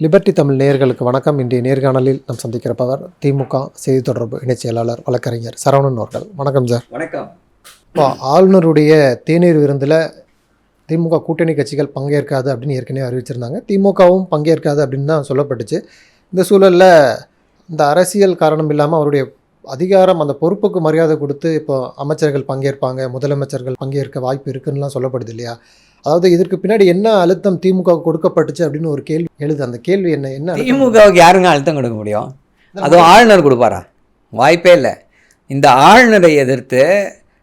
Liberty Tamil நேயர்களுக்கு வணக்கம். இன்றைய நேர்காணலில் நாம் சந்திக்கிறப்பவர் திமுக செய்தி தொடர்பு இணைச் செயலாளர் வழக்கறிஞர் சரவணன் அவர்கள். வணக்கம் சார். வணக்கம். இப்போ ஆளுநருடைய தேநீர் விருந்தில் திமுக கூட்டணி கட்சிகள் பங்கேற்காது அப்படின்னு ஏற்கனவே அறிவிச்சிருந்தாங்க. திமுகவும் பங்கேற்காது அப்படின்னு தான் சொல்லப்பட்டுச்சு. இந்த சூழலில் இந்த அரசியல் காரணம் இல்லாமல் அவருடைய அதிகாரம் அந்த பொறுப்புக்கு மரியாதை கொடுத்து இப்போ அமைச்சர்கள் பங்கேற்பாங்க முதலமைச்சர்கள் பங்கேற்க வாய்ப்பு இருக்குன்னுலாம் சொல்லப்படுது இல்லையா? அதாவது இதற்கு பின்னாடி என்ன அழுத்தம் திமுக கொடுக்கப்பட்டுச்சு அப்படின்னு ஒரு கேள்வி எழுது. அந்த கேள்வி என்ன என்ன? திமுகவுக்கு யாருங்க அழுத்தம் கொடுக்க முடியும்? அதுவும் ஆளுநர் கொடுப்பாரா? வாய்ப்பே இல்லை. இந்த ஆளுநரை எதிர்த்து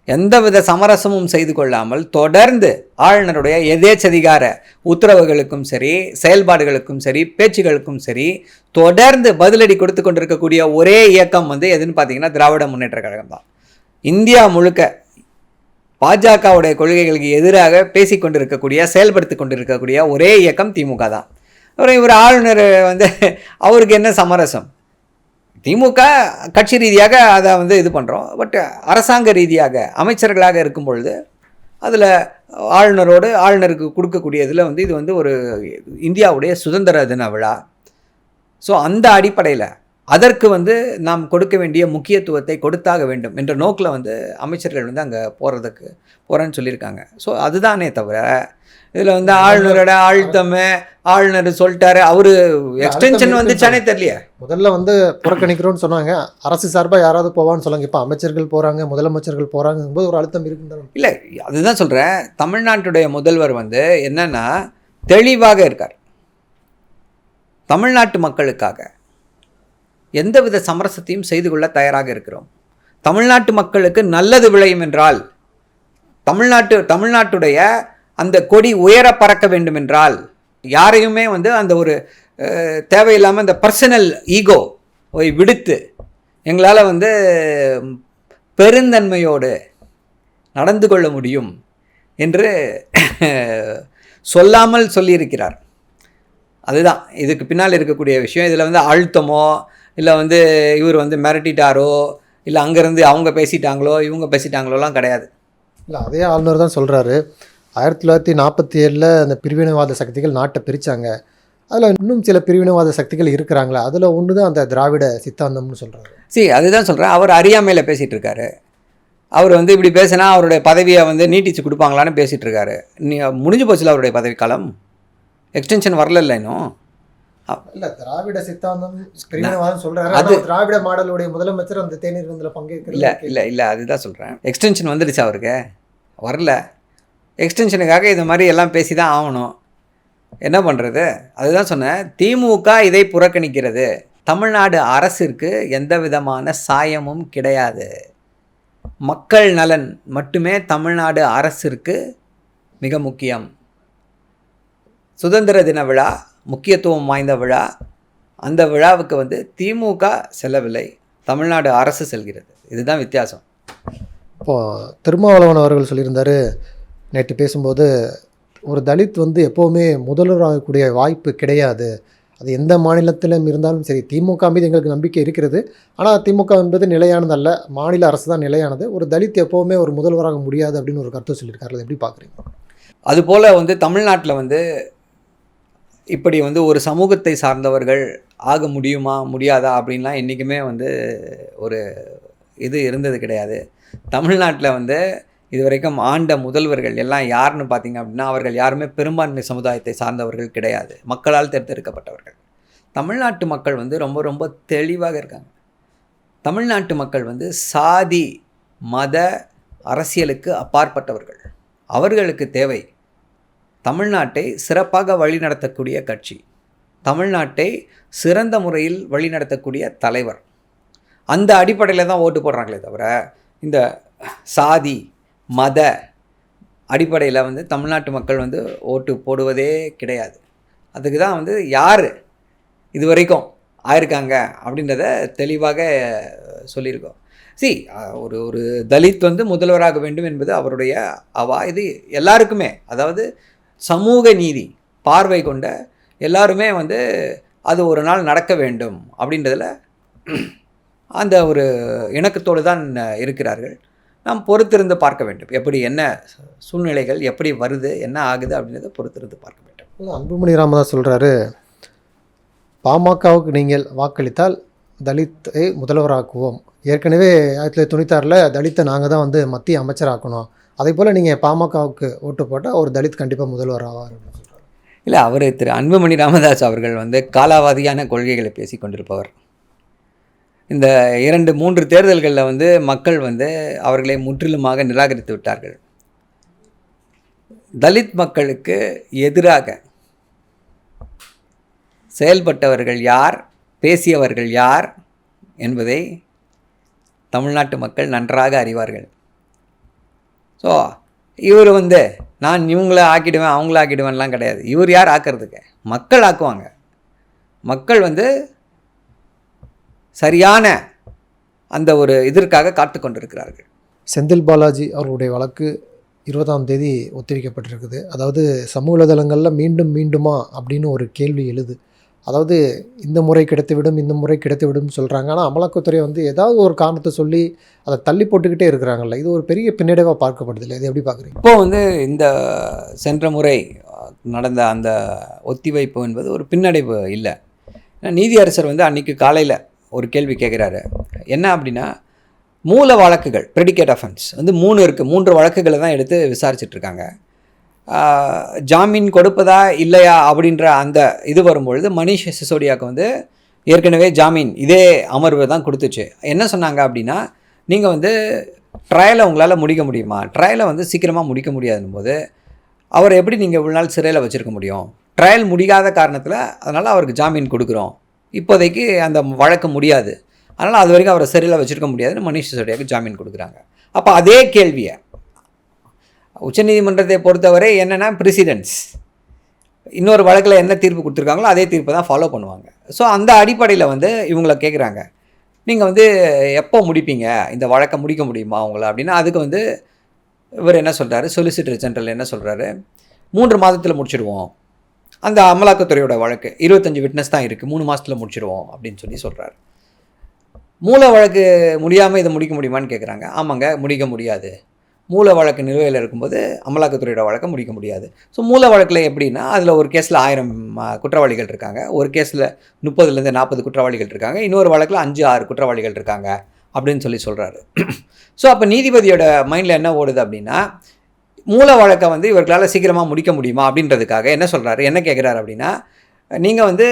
எந்தவித சமரசமும் செய்து கொள்ளாமல் தொடர்ந்து ஆளுநருடைய எதேச்சதிகார உத்தரவுகளுக்கும் சரி செயல்பாடுகளுக்கும் சரி பேச்சுகளுக்கும் சரி தொடர்ந்து பதிலடி கொடுத்து கொண்டிருக்கக்கூடிய ஒரே இயக்கம் வந்து எதுன்னு பார்த்தீங்கன்னா திராவிட முன்னேற்ற கழகம் தான். இந்தியா முழுக்க பாஜகவுடைய கொள்கைகளுக்கு எதிராக பேசிக் கொண்டிருக்கக்கூடிய செயல்படுத்தி கொண்டிருக்கக்கூடிய ஒரே இயக்கம் திமுக தான். அப்புறம் இவர் ஆளுநர் வந்து அவருக்கு என்ன சமரசம்? திமுக கட்சி ரீதியாக அதை வந்து இது பண்ணுறோம் பட் அரசாங்க ரீதியாக அமைச்சர்களாக இருக்கும் பொழுது அதில் ஆளுநரோடு ஆளுநருக்கு கொடுக்கக்கூடியதில் வந்து இது வந்து ஒரு இந்தியாவுடைய சுதந்திர தின விழா. ஸோ அந்த அடிப்படையில் அதற்கு வந்து நாம் கொடுக்க வேண்டிய முக்கியத்துவத்தை கொடுத்தாக வேண்டும் என்ற நோக்கில் வந்து அமைச்சர்கள் வந்து அங்கே போகிறதுக்கு போகிறேன்னு சொல்லியிருக்காங்க. ஸோ அதுதானே தவிர இதில் வந்து ஆளுநரோட அழுத்தமே ஆளுநர் சொல்லிட்டாரு அவரு எக்ஸ்டென்ஷன் வந்துச்சானே தெரியலையே. முதல்ல வந்து புறக்கணிக்கிறோம்னு சொன்னாங்க. அரசு சார்பாக யாராவது போவான்னு சொன்னாங்க. இப்போ அமைச்சர்கள் போகிறாங்க முதலமைச்சர்கள் போகிறாங்கும்போது ஒரு அழுத்தம் இருக்குன்னு இல்லை அதுதான் சொல்கிறேன் தமிழ்நாட்டுடைய முதல்வர் வந்து என்னன்னா தெளிவாக இருக்கார். தமிழ்நாட்டு மக்களுக்காக. எந்தவித சமரசத்தையும் செய்து கொள்ள தயாராக இருக்கிறோம். தமிழ்நாட்டு மக்களுக்கு நல்லது விளையும் என்றால் தமிழ்நாட்டு தமிழ்நாட்டுடைய அந்த கொடி உயர பறக்க வேண்டும் என்றால் யாரையுமே வந்து அந்த ஒரு தேவையில்லாமல் அந்த பர்சனல் ஈகோ விடுத்து எங்களால் வந்து பெருந்தன்மையோடு நடந்து கொள்ள முடியும் என்று சொல்லாமல் சொல்லியிருக்கிறார். அதுதான் இதுக்கு பின்னால் இருக்கக்கூடிய விஷயம். இதில் வந்து அழுத்தமோ இல்லை வந்து இவர் வந்து மிரட்டிட்டாரோ இல்லை அங்கேருந்து அவங்க பேசிட்டாங்களோ இவங்க பேசிட்டாங்களோலாம் கிடையாது. இல்லை அதே ஆளுநர் தான் சொல்கிறாரு ஆயிரத்தி தொள்ளாயிரத்தி நாற்பத்தி ஏழில் அந்த பிரிவினைவாத சக்திகள் நாட்டை பிரித்தாங்க அதில் இன்னும் சில பிரிவினைவாத சக்திகள் இருக்கிறாங்களா? அதில் ஒன்று தான் அந்த திராவிட சித்தாந்தம்னு சொல்கிறாரு சரி அதுதான் சொல்கிறேன் அவர் அறியாமையில் பேசிகிட்டு இருக்காரு அவர் வந்து இப்படி பேசினா அவருடைய பதவியை வந்து நீட்டிச்சு கொடுப்பாங்களான்னு பேசிகிட்டு இருக்காரு நீ முடிஞ்சு போச்சுல அவருடைய பதவி காலம் எக்ஸ்டென்ஷன் வரல இன்னும்? இல்லை திராவிட சித்தாந்தம் பிரிவினைவாதம் சொல்கிறாரு அது- திராவிட மாடலுடைய முதலமைச்சர் அந்த தேநீர் விருந்தில் பங்கேற்கிறது இல்லை இல்லை இல்லை அதுதான் சொல்கிறேன் எக்ஸ்டென்ஷன் வந்துடுச்சு அவருக்கு? வரல. எக்ஸ்டென்ஷனுக்காக இது மாதிரி எல்லாம் பேசி தான் ஆகணும். என்ன பண்ணுறது அதுதான் சொன்னேன். திமுக இதை புறக்கணிக்கிறது. தமிழ்நாடு அரசிற்கு எந்த விதமான சாயமும் கிடையாது. மக்கள் நலன் மட்டுமே தமிழ்நாடு அரசிற்கு மிக முக்கியம். சுதந்திர தின விழா முக்கியத்துவம் வாய்ந்த விழா. அந்த விழாவுக்கு வந்து திமுக செல்லவில்லை. தமிழ்நாடு அரசு செல்கிறது. இதுதான் வித்தியாசம். இப்போ திருமாவளவன் அவர்கள் சொல்லியிருந்தாரு நேற்று பேசும்போது ஒரு தலித் வந்து எப்போவுமே முதல்வராகக்கூடிய வாய்ப்பு கிடையாது. அது எந்த மாநிலத்திலும் இருந்தாலும் சரி திமுக மீது எங்களுக்கு நம்பிக்கை இருக்கிறது. ஆனால் திமுக என்பது நிலையானதல்ல. மாநில அரசு தான் நிலையானது. ஒரு தலித் எப்போவுமே ஒரு முதல்வராக முடியாது அப்படின்னு ஒரு கருத்து சொல்லியிருக்காரு. அதை எப்படி பார்க்குறீங்க? அதுபோல் வந்து தமிழ்நாட்டில் வந்து இப்படி வந்து ஒரு சமூகத்தை சார்ந்தவர்கள் ஆக முடியுமா முடியாதா அப்படின்லாம் என்றைக்குமே வந்து ஒரு இது இருந்தது கிடையாது. தமிழ்நாட்டில் வந்து இதுவரைக்கும் ஆண்ட முதல்வர்கள் எல்லாம் யாருன்னு பார்த்தீங்க அப்படின்னா அவர்கள் யாருமே பெரும்பான்மை சமுதாயத்தை சார்ந்தவர்கள் கிடையாது. மக்களால் தேர்ந்தெடுக்கப்பட்டவர்கள். தமிழ்நாட்டு மக்கள் வந்து ரொம்ப ரொம்ப தெளிவாக இருக்காங்க. தமிழ்நாட்டு மக்கள் வந்து சாதி மத அரசியலுக்கு அப்பாற்பட்டவர்கள். அவர்களுக்கு தேவை தமிழ்நாட்டை சிறப்பாக வழிநடத்தக்கூடிய கட்சி. தமிழ்நாட்டை சிறந்த முறையில் வழிநடத்தக்கூடிய தலைவர். அந்த அடிப்படையில் தான் ஓட்டு போடுறாங்களே தவிர இந்த சாதி மத அடிப்படையில் வந்து தமிழ்நாட்டு மக்கள் வந்து ஓட்டு போடுவதே கிடையாது. அதுக்கு தான் வந்து யார் இது வரைக்கும் ஆயிருக்காங்க அப்படின்றத தெளிவாக சொல்லியிருக்கோம். சி ஒரு ஒரு தலித் வந்து முதல்வராக வேண்டும் என்பது அவருடைய அவா இது எல்லாருக்குமே. அதாவது சமூக நீதி பார்வை கொண்ட எல்லாருமே வந்து அது ஒரு நாள் நடக்க வேண்டும் அப்படின்றதில் அந்த ஒரு இணக்கத்தோடு தான் இருக்கிறார்கள். நாம் பொறுத்திருந்து பார்க்க வேண்டும். எப்படி என்ன சூழ்நிலைகள் எப்படி வருது என்ன ஆகுது அப்படின்றத பொறுத்திருந்து பார்க்க வேண்டும். அன்புமணி ராமதாஸ் சொல்கிறாரு பாமகவுக்கு நீங்கள் வாக்களித்தால் தலித்தை முதல்வராக்குவோம். ஏற்கனவே ஆயிரத்தி தொள்ளாயிரத்தி தொண்ணூத்தாறில் தலித்தை நாங்கள் தான் வந்து மத்திய அமைச்சராக்கணும். அதே போல் நீங்கள் பாமகவுக்கு ஓட்டு போட்டால் ஒரு தலித் கண்டிப்பாக முதல்வர் ஆவார் இல்லை அவர் திரு அன்புமணி ராமதாஸ் அவர்கள் வந்து காலாவதியான கொள்கைகளை பேசி கொண்டிருப்பவர். இந்த இரண்டு மூன்று தேர்தல்களில் வந்து மக்கள் வந்து அவர்களை முற்றிலுமாக நிராகரித்து விட்டார்கள். தலித் மக்களுக்கு எதிராக செயல்பட்டவர்கள் யார் பேசியவர்கள் யார் என்பதை தமிழ்நாட்டு மக்கள் நன்றாக அறிவார்கள். ஸோ இவர் வந்து நான் இவங்கள ஆக்கிடுவேன் அவங்கள ஆக்கிடுவேன்லாம் கிடையாது. இவர் யார் ஆக்கிறதுக்கு? மக்கள் ஆக்குவாங்க. மக்கள் வந்து சரியான அந்த ஒரு இதற்காக காத்து கொண்டிருக்கிறார்கள். செந்தில் பாலாஜி அவர்களுடைய வழக்கு இருபதாம் தேதி ஒத்திவைக்கப்பட்டிருக்குது. அதாவது சமூக வலைதளங்களில் மீண்டும் மீண்டுமா அப்படின்னு ஒரு கேள்வி எழுது. அதாவது இந்த முறை கிடைத்துவிடும் இந்த முறை கிடைத்துவிடும் சொல்கிறாங்க ஆனால் அமலாக்கத்துறை வந்து ஏதாவது ஒரு காரணத்தை சொல்லி அதை தள்ளி போட்டுக்கிட்டே இருக்கிறாங்கல்ல. இது ஒரு பெரிய பின்னடைவாக பார்க்கப்படுது இல்லை இது எப்படி பார்க்குறீங்க? இப்போ வந்து இந்த சென்ற முறை நடந்த அந்த ஒத்திவைப்பு என்பது ஒரு பின்னடைவு இல்லை. நீதி நீதியரசர் வந்து அன்றைக்கி காலையில் ஒரு கேள்வி கேட்குறாரு. என்ன அப்படின்னா மூல வழக்குகள் ப்ரெடிகேட் அஃபென்ஸ் வந்து மூணு இருக்குது மூன்று வழக்குகளை தான் எடுத்து விசாரிச்சிட்ருக்காங்க ஜாமீன் கொடுப்பதா இல்லையா அப்படின்ற அந்த இது வரும்பொழுது மணிஷ் சிசோடியாவுக்கு வந்து ஏற்கனவே ஜாமீன் இதே அமர்வு தான் கொடுத்துச்சு. என்ன சொன்னாங்க அப்படின்னா நீங்கள் வந்து ட்ரையலை உங்களால் முடிக்க முடியுமா? ட்ரையலை வந்து சீக்கிரமாக முடிக்க முடியாதுன்னும் போது அவரை எப்படி நீங்கள் இவ்வளோ நாள் சிறையில் வச்சுருக்க முடியும்? ட்ரையல் முடியாத காரணத்தில் அதனால் அவருக்கு ஜாமீன் கொடுக்குறோம். இப்போதைக்கு அந்த வழக்கு முடியாது. அதனால் அது வரைக்கும் அவரை சிறையில் வச்சுருக்க முடியாதுன்னு மணிஷ் சிசோடியாவுக்கு ஜாமீன் கொடுக்குறாங்க. அப்போ அதே கேள்வியை உச்சநீதிமன்றத்தை பொறுத்தவரை என்னென்னா ப்ரெசிடென்ட்ஸ் இன்னொரு வழக்கில் என்ன தீர்ப்பு கொடுத்துருக்காங்களோ அதே தீர்ப்பை தான் ஃபாலோ பண்ணுவாங்க. ஸோ அந்த அடிப்படையில் வந்து இவங்கள கேட்குறாங்க நீங்கள் வந்து எப்போ முடிப்பீங்க? இந்த வழக்கை முடிக்க முடியுமா அவங்கள அப்படின்னா அதுக்கு வந்து இவர் என்ன சொல்கிறாரு சொலிசிட்டர் ஜென்ரல் என்ன சொல்கிறாரு மூன்று மாதத்தில் முடிச்சிடுவோம். அந்த அமலாக்கத்துறையோட வழக்கு. இருபத்தஞ்சி விட்னஸ் தான் இருக்குது மூணு மாதத்தில் முடிச்சிடுவோம் அப்படின்னு சொல்லி சொல்கிறாரு மூல வழக்கு முடியாமல் இதை முடிக்க முடியுமான்னு கேட்குறாங்க ஆமாங்க முடிக்க முடியாது. மூல வழக்கு நிலுவையில் இருக்கும்போது அமலாக்கத்துறையோட வழக்கை முடிக்க முடியாது. ஸோ மூல வழக்கில் எப்படின்னா அதில் ஒரு கேஸில் ஆயிரம் குற்றவாளிகள் இருக்காங்க. ஒரு கேஸில் முப்பதுலேருந்து நாற்பது குற்றவாளிகள் இருக்காங்க. இன்னொரு வழக்கில் அஞ்சு ஆறு குற்றவாளிகள் இருக்காங்க அப்படின்னு சொல்லி சொல்கிறாரு ஸோ அப்போ நீதிபதியோட மைண்டில் என்ன ஓடுது அப்படின்னா மூல வழக்கை வந்து இவர்களால் சீக்கிரமாக முடிக்க முடியுமா அப்படின்றதுக்காக என்ன சொல்கிறாரு என்ன கேட்குறாரு அப்படின்னா நீங்கள் வந்து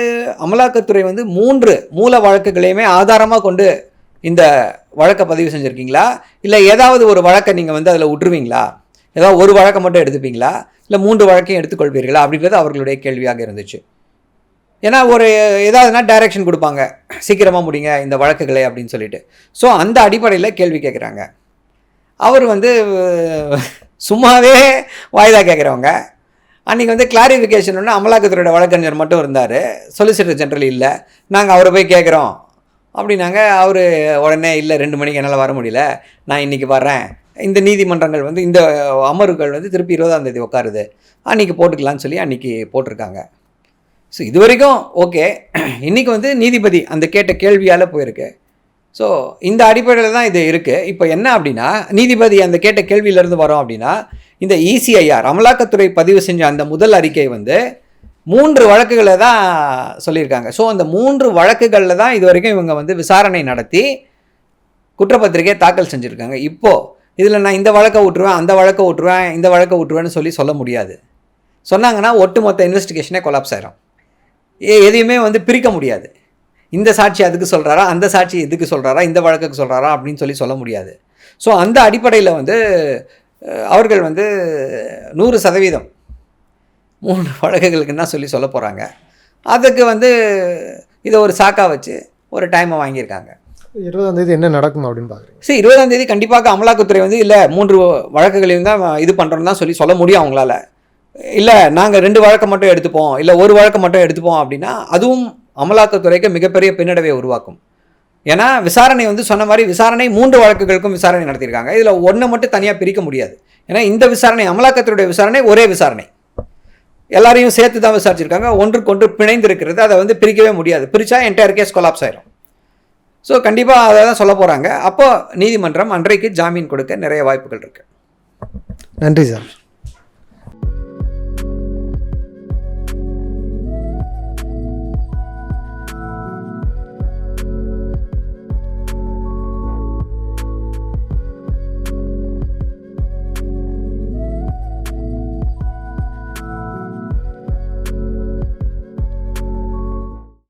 அமலாக்கத்துறை வந்து மூன்று மூல வழக்குகளையுமே ஆதாரமாக கொண்டு இந்த வழக்கை பதிவு செஞ்சுருக்கீங்களா? இல்லை ஏதாவது ஒரு வழக்கை நீங்கள் வந்து அதில் விட்டுருவீங்களா ஏதாவது ஒரு வழக்கை மட்டும் எடுத்துப்பீங்களா? இல்லை மூன்று வழக்கையும் எடுத்துக்கொள்வீர்களா? அப்படின்றது அவர்களுடைய கேள்வியாக இருந்துச்சு. ஏன்னா ஒரு ஏதாவதுனா டைரக்ஷன் கொடுப்பாங்க. சீக்கிரமாக முடிங்க இந்த வழக்குகளை அப்படின்னு சொல்லிட்டு. ஸோ அந்த அடிப்படையில் கேள்வி கேட்குறாங்க அவர் வந்து சும்மாவே வாய்தா கேட்குறவங்க அன்றைக்கி வந்து கிளாரிஃபிகேஷன் ஒன்று அமலாக்கத்துறையோட வழக்கறிஞர் மட்டும் இருந்தார். சொலிசிட்டர் ஜெனரல் இல்லை. நாங்கள் அவரை போய் கேட்குறோம் அப்படின்னாங்க அவர் உடனே இல்லை ரெண்டு மணிக்கு என்னால் வர முடியல. நான் இன்றைக்கி வர்றேன். இந்த நீதிமன்றங்கள் வந்து இந்த அமர்வுகள் வந்து திருப்பி இருபதாம் தேதி உட்காருது அன்றைக்கி போட்டுக்கலான்னு சொல்லி அன்றைக்கி போட்டிருக்காங்க. ஸோ இது வரைக்கும் ஓகே. இன்றைக்கி வந்து நீதிபதி அந்த கேட்ட கேள்வியால் போயிருக்கு. ஸோ இந்த அடிப்படையில் தான் இது இருக்குது இப்போ என்ன அப்படின்னா நீதிபதி அந்த கேட்ட கேள்வியிலேருந்து வரோம் அப்படின்னா இந்த இசிஐஆர் அமலாக்கத்துறை பதிவு செஞ்ச அந்த முதல் அறிக்கை வந்து மூன்று வழக்குகளை தான் சொல்லியிருக்காங்க. ஸோ அந்த மூன்று வழக்குகளில் தான் இது வரைக்கும் இவங்க வந்து விசாரணை நடத்தி குற்றப்பத்திரிகை தாக்கல் செஞ்சுருக்காங்க. இப்போது இதில் நான் இந்த வழக்கை விட்டுருவேன் அந்த வழக்கை விட்டுருவேன் இந்த வழக்கை விட்டுருவேன்னு சொல்லி சொல்ல முடியாது. சொன்னாங்கன்னா ஒட்டுமொத்த இன்வெஸ்டிகேஷனே கொலாப்ஸ் ஆயிரும். ஏ எதையுமே வந்து பிரிக்க முடியாது. இந்த சாட்சி அதுக்கு சொல்கிறாரா அந்த சாட்சி இதுக்கு சொல்கிறாரா இந்த வழக்குக்கு சொல்கிறாரா அப்படின்னு சொல்லி சொல்ல முடியாது. ஸோ அந்த அடிப்படையில் வந்து அவர்கள் வந்து நூறு சதவீதம் மூணு வழக்குகளுக்கு என்ன சொல்லி சொல்ல போகிறாங்க அதுக்கு வந்து இதை ஒரு சாக்கா வச்சு ஒரு டைமை வாங்கியிருக்காங்க. இருபதாம் தேதி என்ன நடக்கும் அப்படின்னு பார்க்குறீங்க சரி இருபதாம் தேதி கண்டிப்பாக அமலாக்கத்துறை வந்து இல்லை மூன்று வழக்குகளையும் தான் இது பண்ணுறோன்னு தான் சொல்லி சொல்ல முடியும் அவங்களால. இல்லை நாங்கள் ரெண்டு வழக்கை மட்டும் எடுத்துப்போம் இல்லை ஒரு வழக்கை மட்டும் எடுத்துப்போம் அப்படின்னா அதுவும் அமலாக்கத்துறைக்கு மிகப்பெரிய பின்னடைவை உருவாக்கும். ஏன்னா விசாரணை வந்து சொன்ன மாதிரி விசாரணை மூன்று வழக்குகளுக்கும் விசாரணை நடத்தியிருக்காங்க. இதில் ஒன்றை மட்டும் தனியாக பிரிக்க முடியாது. ஏன்னா இந்த விசாரணை அமலாக்கத்துறையுடைய விசாரணை ஒரே விசாரணை. எல்லாரையும் சேர்த்து தான் விசாரிச்சிருக்காங்க. ஒன்றுக்கு ஒன்று பிணைந்திருக்கிறது. அதை வந்து பிரிக்கவே முடியாது. பிரித்தா என்டையர் கேஸ் கொலாப்ஸ் ஆயிரும். ஸோ கண்டிப்பாக அதை தான் சொல்ல போகிறாங்க அப்போ நீதிமன்றம் அன்றைக்கு ஜாமீன் கொடுக்க நிறைய வாய்ப்புகள் இருக்குது நன்றி சார்.